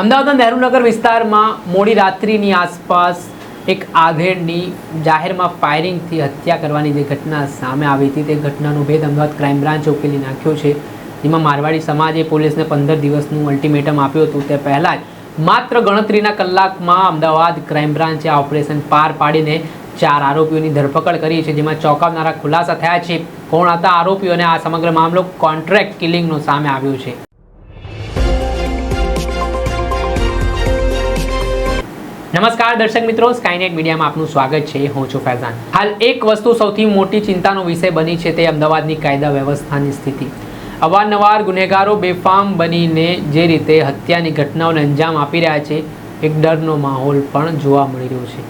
અમદાવાદના નહેરુનગર વિસ્તારમાં મોડી રાત્રિની આસપાસ એક આધેડની જાહેરમાં ફાયરિંગથી હત્યા કરવાની જે ઘટના સામે આવી હતી, તે ઘટનાનો ભેદ અમદાવાદ ક્રાઇમ બ્રાન્ચ ઉકેલી નાખ્યો છે. જેમાં મારવાડી સમાજે પોલીસને પંદર દિવસનું અલ્ટિમેટમ આપ્યું હતું. તે પહેલાં જ માત્ર ગણતરીના કલાકમાં અમદાવાદ ક્રાઇમ બ્રાન્ચે આ ઓપરેશન પાર પાડીને ચાર આરોપીઓની ધરપકડ કરી છે, જેમાં ચોંકાવનારા ખુલાસા થયા છે. કોણ હતા આરોપીઓ અને આ સમગ્ર મામલો કોન્ટ્રાક્ટ કિલિંગનો સામે આવ્યો છે. નમસ્કાર દર્શક મિત્રો સ્કાયનેટ મીડિયામાં આપનું સ્વાગત છે. હું છું ફૈઝાન. હાલ એક વસ્તુ સૌથી મોટી ચિંતાનો વિષય બની છે તે અમદાવાદની કાયદા વ્યવસ્થાની સ્થિતિ. અવારનવાર ગુનેગારો બેફામ બનીને જે રીતે હત્યાની ઘટનાઓને અંજામ આપી રહ્યા છે, એક ડરનો માહોલ પણ જોવા મળી રહ્યો છે.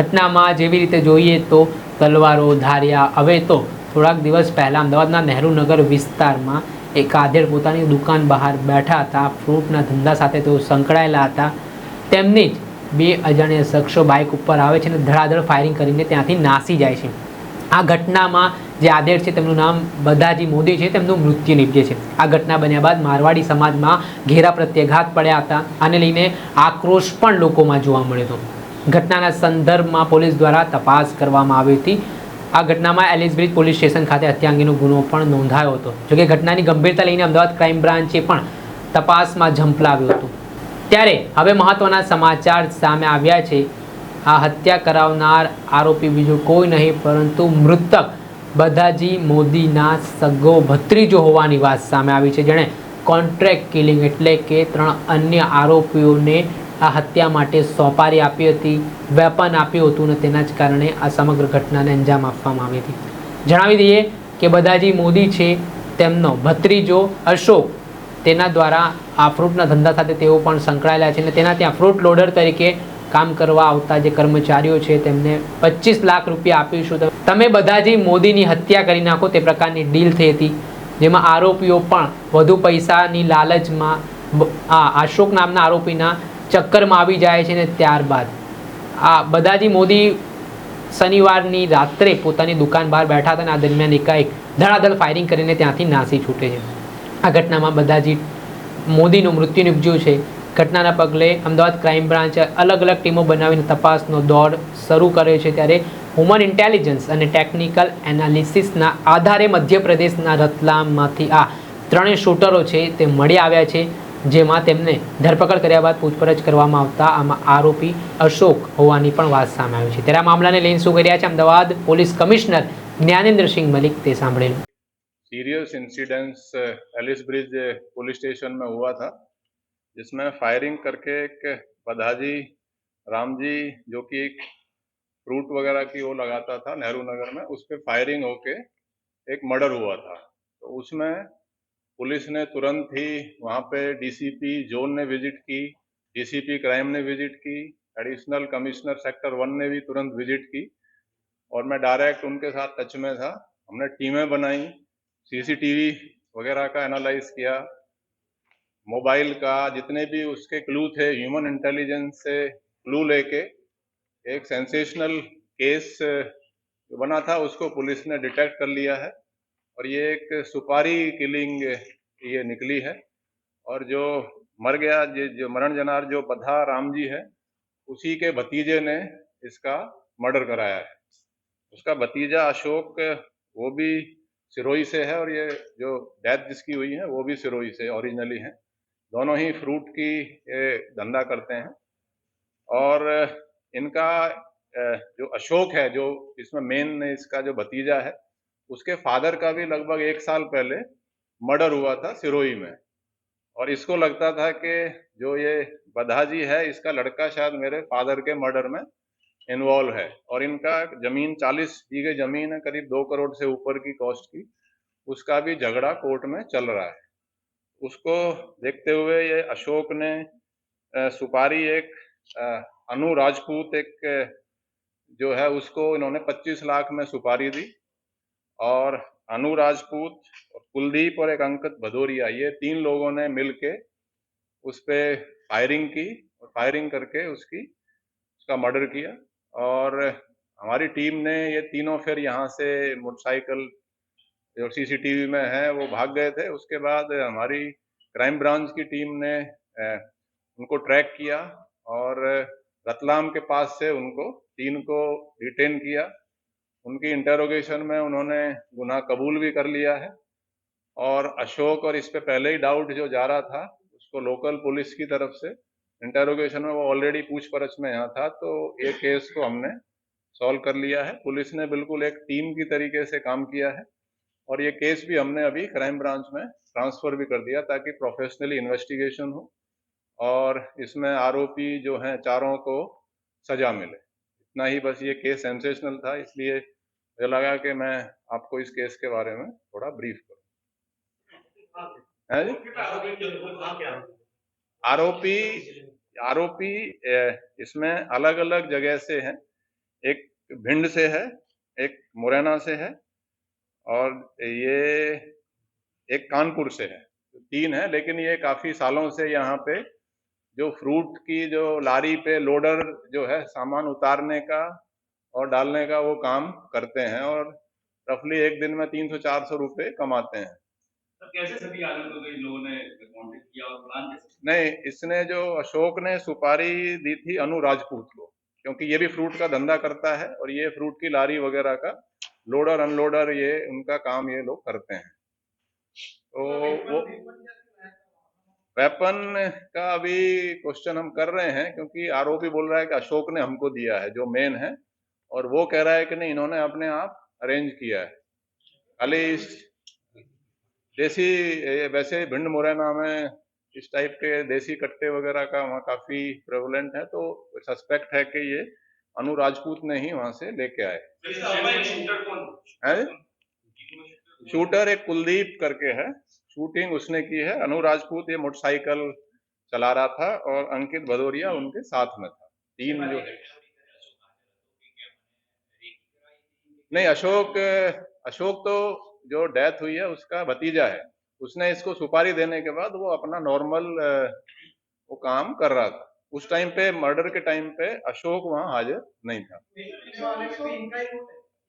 ઘટનામાં જેવી રીતે જોઈએ તો તલવારો, ધાર્યા, હવે તો થોડાક દિવસ પહેલાં અમદાવાદના નહેરુનગર વિસ્તારમાં એક આધેડ પોતાની દુકાન બહાર બેઠા હતા. ફ્રૂટના ધંધા સાથે તેઓ સંકળાયેલા હતા. તેમની જ બે અજાણ્યા શખ્સો બાઇક ઉપર આવે છે અને ધડાધડ ફાયરિંગ કરીને ત્યાંથી નાસી જાય છે. આ ઘટનામાં જે આદેશ છે તેમનું નામ બધાજી મોદી છે, તેમનું મૃત્યુ નીપજે છે. આ ઘટના બન્યા બાદ મારવાડી સમાજમાં ઘેરા પ્રત્યાઘાત પડ્યા હતા. આને લઈને આક્રોશ પણ લોકોમાં જોવા મળ્યો હતો. ઘટનાના સંદર્ભમાં પોલીસ દ્વારા તપાસ કરવામાં આવી હતી. આ ઘટનામાં એલિઝબ્રિજ પોલીસ સ્ટેશન ખાતે હત્યા અંગેનો ગુનો પણ નોંધાયો હતો. જોકે ઘટનાની ગંભીરતા લઈને અમદાવાદ ક્રાઇમ બ્રાન્ચે પણ તપાસમાં ઝંપલાવ્યું હતું. ત્યારે હવે મહત્વના સમાચાર સામે આવ્યા છે. આ હત્યા કરાવનાર આરોપી બીજો કોઈ નહીં, પરંતુ મૃતક બધાજી મોદીના સગો ભત્રીજો હોવાની વાત સામે આવી છે, જેણે કોન્ટ્રાક્ટ કિલિંગ એટલે કે ત્રણ અન્ય આરોપીઓને આ હત્યા માટે સોપારી આપી હતી, વેપન આપ્યું હતું અને તેના જ કારણે આ સમગ્ર ઘટનાને અંજામ આપવામાં આવી હતી. જણાવી દઈએ કે બધાજી મોદી છે, તેમનો ભત્રીજો અશોક, તેના દ્વારા આ ફ્રૂટના ધંધા સાથે તેઓ પણ સંકળાયેલા છે અને તેના ત્યાં ફ્રૂટ લોડર તરીકે કામ કરવા આવતા જે કર્મચારીઓ છે તેમને પચીસ લાખ રૂપિયા આપીશું. તમે બધા જે મોદીની હત્યા કરી નાખો, તે પ્રકારની ડીલ થઈ હતી, જેમાં આરોપીઓ પણ વધુ પૈસાની લાલચમાં આ અશોક નામના આરોપીના ચક્કરમાં આવી જાય છે ને ત્યારબાદ. આ બધાજી મોદી શનિવારની રાત્રે પોતાની દુકાન બહાર બેઠા હતા અને આ દરમિયાન એકાએક ધડાધડ ફાયરિંગ કરીને ત્યાંથી નાસી છૂટે છે. આ ઘટનામાં બધાજી મોદીનું મૃત્યુ નિપજ્યું છે. ઘટનાના પગલે અમદાવાદ ક્રાઇમ બ્રાન્ચ અલગ અલગ ટીમો બનાવીને તપાસનો દોર શરૂ કર્યો છે ત્યારે હ્યુમન ઇન્ટેલિજન્સ અને ટેકનિકલ એનાલિસિસના આધારે મધ્યપ્રદેશના રતલામમાંથી આ ત્રણેય શૂટરો છે તે મળી આવ્યા છે, જેમાં તેમને ધરપકડ કર્યા બાદ પૂછપરછ કરવામાં આવતા આમાં આરોપી અશોક હોવાની પણ વાત સામે આવી છે. ત્યારે આ મામલાને લઈને શું કર્યા છે? અમદાવાદ પોલીસ કમિશનર જ્ઞાનેન્દ્રસિંહ મલિક તે સાંભળેલું. Serious incidence Ellis Bridge police station में हुआ था, जिसमें फायरिंग करके एक बधाजी राम जी जो कि एक फ्रूट वगैरह की वो लगाता था नेहरू नगर में, उस पर फायरिंग होके एक मर्डर हुआ था। तो उसमें पुलिस ने तुरंत ही वहाँ पे डीसीपी जोन ने विज़िट की डीसीपी क्राइम ने विज़िट की एडिशनल कमिश्नर सेक्टर वन ने भी तुरंत विज़िट की, और मैं डायरेक्ट उनके साथ टच में था, हमने टीमें बनाई सीसीटीवी वगैरह का एनालाइज किया। मोबाइल का जितने भी उसके क्लू थे ह्यूमन इंटेलिजेंस से क्लू लेके एक सेंसेशनल केस बना था, उसको पुलिस ने डिटेक्ट कर लिया है। और ये एक सुपारी किलिंग ये निकली है। और जो मर गया जो जो मरण जनार, जो बधा राम जी है, उसी के भतीजे ने इसका मर्डर कराया है। उसका भतीजा अशोक, वो भी सिरोही से है और ये जो डेथ जिसकी हुई है, वो भी सिरोही से ओरिजिनली है। दोनों ही फ्रूट की धंधा करते हैं। और इनका जो अशोक है, जो इसमें मेन इसका जो भतीजा है, उसके फादर का भी लगभग एक साल पहले मर्डर हुआ था सिरोही में। और इसको लगता था कि जो ये बधाजी है, इसका लड़का शायद मेरे फादर के मर्डर में इन्वॉल्व है। और इनका ज़मीन 40 बीघे ज़मीन है, करीब दो करोड़ से ऊपर की कॉस्ट की। उसका भी झगड़ा कोर्ट में चल रहा है। उसको देखते हुए ये अशोक ने सुपारी एक अनु राजपूत एक जो है, उसको इन्होंने 25 लाख में सुपारी दी। और अनु राजपूत कुलदीप और एक अंकित भदौरिया ये तीन लोगों ने मिलके उस पर फायरिंग की और फायरिंग करके उसकी, उसका मर्डर किया। और हमारी टीम ने ये तीनों फिर यहाँ से मोटरसाइकिल जो सीसीटीवी में है, वो भाग गए थे। उसके बाद हमारी क्राइम ब्रांच की टीम ने उनको ट्रैक किया और रतलाम के पास से उनको, तीन को डिटेन किया। उनकी इंटेरोगेशन में उन्होंने गुनाह कबूल भी कर लिया है और अशोक और इस पे पहले ही डाउट जो जा रहा था, उसको लोकल पुलिस की तरफ़ से इंटेरोगेशन में वो ऑलरेडी पूछपरछ में यहाँ था तो ये केस को हमने सॉल्व कर लिया है। पुलिस ने बिल्कुल एक टीम की तरीके से काम किया है और ये केस भी हमने अभी क्राइम ब्रांच में ट्रांसफ़र भी कर दिया ताकि प्रोफेशनली इन्वेस्टिगेशन हो और इसमें आरोपी जो हैं चारों को सजा मिले। इतना ही बस ये केस सेंसेशनल था, इसलिए मुझे लगा कि मैं आपको इस केस के बारे में थोड़ा ब्रीफ करूँ। है जी? आरोपी आरोपी इसमें अलग अलग जगह से हैं। एक भिंड से है, एक मुरैना से है और ये एक कानपुर से है। तीन है, लेकिन ये काफ़ी सालों से यहाँ पे जो फ्रूट की जो लारी पे लोडर जो है, सामान उतारने का और डालने का वो काम करते हैं और रफली एक दिन में तीन सौ चार सौ रुपये कमाते हैं। सर कैसे सभी इन लोगों ने नहीं इसने जो अशोक ने सुपारी दी थी अनु राजपूत को क्योंकि ये भी फ्रूट का धंधा करता है और ये फ्रूट की लारी वगैरह का लोडर अनलोडर ये उनका काम ये लोग करते हैं। तो वो वेपन का अभी क्वेश्चन हम कर रहे हैं क्योंकि आरोपी बोल रहा है कि अशोक ने हमको दिया है जो मेन है और वो कह रहा है कि नहीं इन्होंने अपने आप अरेंज किया है। खाली देसी वैसे भिंड मुरैना में इस टाइप के देसी कट्टे वगैरह का वहाँ काफ़ी प्रेवलेंट है तो सस्पेक्ट है कि ये अनु राजपूत ने ही वहाँ से लेके आए। शूटर है? शूटर एक कुलदीप करके है शूटिंग उसने की है। अनु राजपूत ये मोटरसाइकिल चला रहा था और अंकित भदौरिया उनके साथ में था। तीन जो नहीं अशोक अशोक तो जो डेथ हुई है, उसका भतीजा है। उसने इसको सुपारी देने के बाद वो अपना नॉर्मल वो काम कर रहा था। उस टाइम पे मर्डर के टाइम पे अशोक वहाँ हाजिर नहीं था।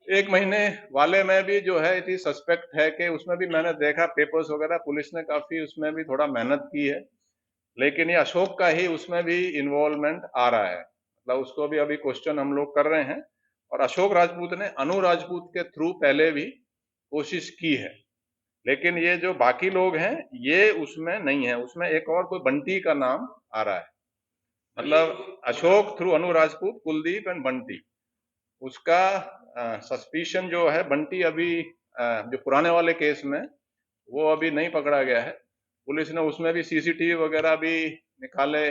एक महीने वाले में भी जो है इट सस्पेक्ट है कि उसमें भी मैंने देखा पेपर्स वगैरह, पुलिस ने काफ़ी उसमें भी थोड़ा मेहनत की है। लेकिन ये अशोक का ही उसमें भी इन्वॉल्वमेंट आ रहा है। मतलब उसको भी अभी क्वेश्चन हम लोग कर रहे हैं। और अशोक राजपूत ने अनु राजपूत के थ्रू पहले भी कोशिश की है। लेकिन ये जो बाकी लोग हैं ये उसमें नहीं है। उसमें एक और कोई बंटी का नाम आ रहा है। मतलब अशोक थ्रू अनु राजपूत कुलदीप एंड बंटी। उसका सस्पिशन जो है बंटी अभी अ, जो पुराने वाले केस में वो अभी नहीं पकड़ा गया है। पुलिस ने उसमें भी सीसीटीवी वगैरह भी निकाले।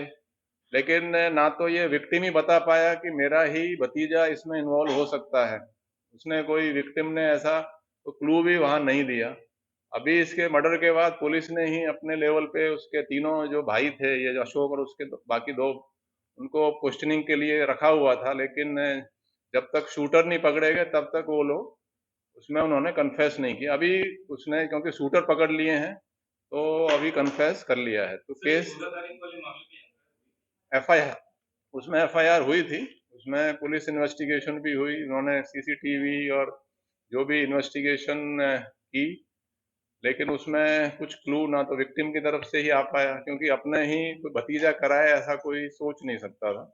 लेकिन ना तो ये विक्टिम ही बता पाया कि मेरा ही भतीजा इसमें इन्वॉल्व हो सकता है। उसने कोई विक्टिम ने ऐसा तो क्लू भी वहाँ नहीं दिया। अभी इसके मर्डर के बाद पुलिस ने ही अपने लेवल पे उसके तीनों जो भाई थे ये अशोक और उसके दो, बाकी दो उनको क्वेश्चनिंग के लिए रखा हुआ था लेकिन जब तक शूटर नहीं पकड़े गए तब तक वो लोग उसमें उन्होंने कन्फेस नहीं किया। अभी उसने क्योंकि शूटर पकड़ लिए हैं तो अभी कन्फेस कर लिया है। तो केस एफ़ आई आर उसमें एफ़ आई आर हुई थी उसमें पुलिस इन्वेस्टिगेशन भी हुई उन्होंने सीसीटीवी और जो भी इन्वेस्टिगेशन की लेकिन उसमें कुछ क्लू ना तो विक्टिम की तरफ़ से ही आ पाया क्योंकि अपने ही कोई भतीजा कराए ऐसा कोई सोच नहीं सकता था।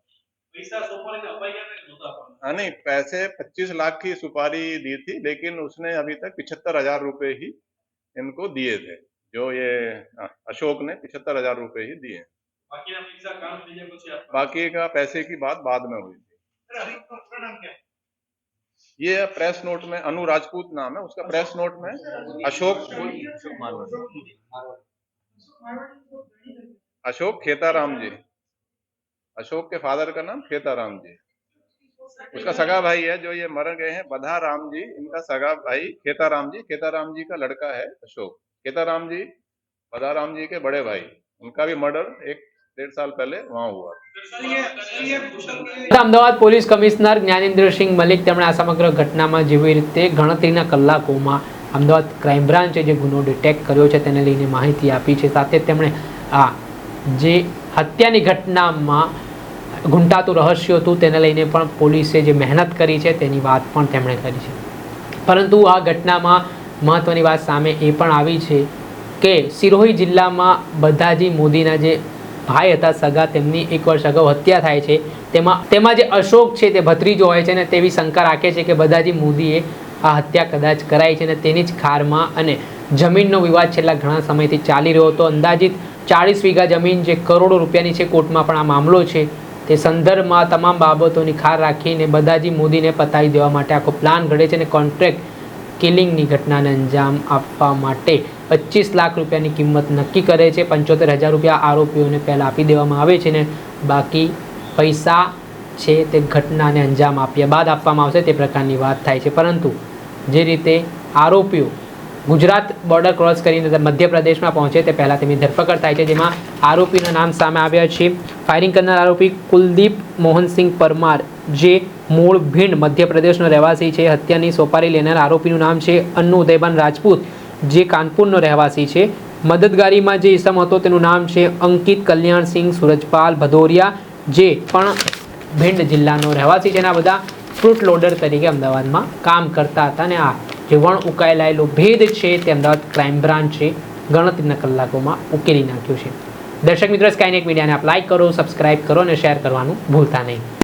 हाँ नहीं पैसे 25 लाख की सुपारी दी थी लेकिन उसने अभी तक पिछहत्तर हज़ार रुपये ही इनको दिए थे। जो ये हाँ, अशोक ने पिछहत्तर हज़ार रुपये ही दिए। बाकी, बाकी का पैसे की बात बाद में हुई थी। ये प्रेस नोट में अनु राजपूत नाम है, उसका प्रेस नोट में अशोक अशोक खेताराम जी। अशोक के फादर का नाम खेताराम जी। उसका सगा भाई है, जो ये मर गए हैं, बधा राम जी। इनका सगा भाई खेताराम जी। खेताराम जी का लड़का है अशोक। खेताराम जी, बधा राम जी के बड़े भाई। उनका भी मर्डर एक डेढ़ साल पहले वहां हुआ અમદાવાદ પોલીસ કમિશનર જ્ઞાનેન્દ્રસિંહ મલિક તેમણે આ સમગ્ર ઘટનામાં જેવી રીતે ગણતરીના કલાકોમાં અમદાવાદ ક્રાઇમ બ્રાન્ચે જે ગુનો ડિટેક્ટ કર્યો છે તેને લઈને માહિતી આપી છે સાથે તેમણે આ જે હત્યાની ઘટનામાં ઘૂંટાતું રહસ્ય હતું તેને લઈને પણ પોલીસે જે મહેનત કરી છે તેની વાત પણ તેમણે કરી છે પરંતુ આ ઘટનામાં મહત્ત્વની વાત સામે એ પણ આવી છે કે સિરોહી જિલ્લામાં બધાજી મોદીના જે ભાઈ હતા સગા, તેમની એક વર્ષ અગાઉ હત્યા થાય છે. તેમાં તેમાં જે અશોક છે તે ભત્રીજો હોય છે ને તેવી શંકા રાખે છે કે બધાજી મોદીએ આ હત્યા કદાચ કરાઈ છે ને તેની જ ખારમાં અને જમીનનો વિવાદ છેલ્લા ઘણા સમયથી ચાલી રહ્યો હતો. અંદાજિત ચાળીસ વીઘા જમીન જે કરોડો રૂપિયાની છે કોર્ટમાં પણ આ મામલો છે. તે સંદર્ભમાં તમામ બાબતોની ખાર રાખીને બધાજી મોદીને પતાવી દેવા માટે આખો પ્લાન ઘડે છે અને કોન્ટ્રાક્ટ કિલિંગની ઘટનાને અંજામ આપવા માટે પચીસ લાખ રૂપિયાની કિંમત નક્કી કરે છે. પંચોતેર હજાર રૂપિયા આરોપીઓને પહેલાં આપી દેવામાં આવે છે ને બાકી પૈસા છે તે ઘટનાને અંજામ આપ્યા બાદ આપવામાં આવશે તે પ્રકારની વાત થાય છે. પરંતુ જે રીતે આરોપીઓ ગુજરાત બોર્ડર ક્રોસ કરીને મધ્યપ્રદેશમાં પહોંચે તે પહેલાં તેમની ધરપકડ થાય છે. જેમાં આરોપીના નામ સામે આવ્યા છે. ફાયરિંગ કરનાર આરોપી કુલદીપ મોહનસિંહ પરમાર, જે મૂળ ભીંડ મધ્યપ્રદેશનો રહેવાસી છે. હત્યાની સોપારી લેનાર આરોપીનું નામ છે અન્નુ ઉદયબાન રાજપૂત. જે કાનપુરનો રહેવાસી છે. મદદગારીમાં જે ઇસમ હતો તેનું નામ છે અંકિત કલ્યાણસિંહ સુરજપાલ ભદોરિયા, જે પણ ભીંડ જિલ્લાનો રહેવાસી છે. એના બધા ફ્રૂટ લોડર તરીકે અમદાવાદમાં કામ કરતા હતા. અને આ જે વણ ઉકાયેલાયેલો ભેદ છે તે અમદાવાદ ક્રાઇમ બ્રાન્ચે ગણતરીના કલાકોમાં ઉકેલી નાખ્યું છે. દર્શક મિત્રો સ્કાયનેટ મીડિયાને આપ લાઇક કરો સબસ્ક્રાઇબ કરો અને શેર કરવાનું ભૂલતા નહીં.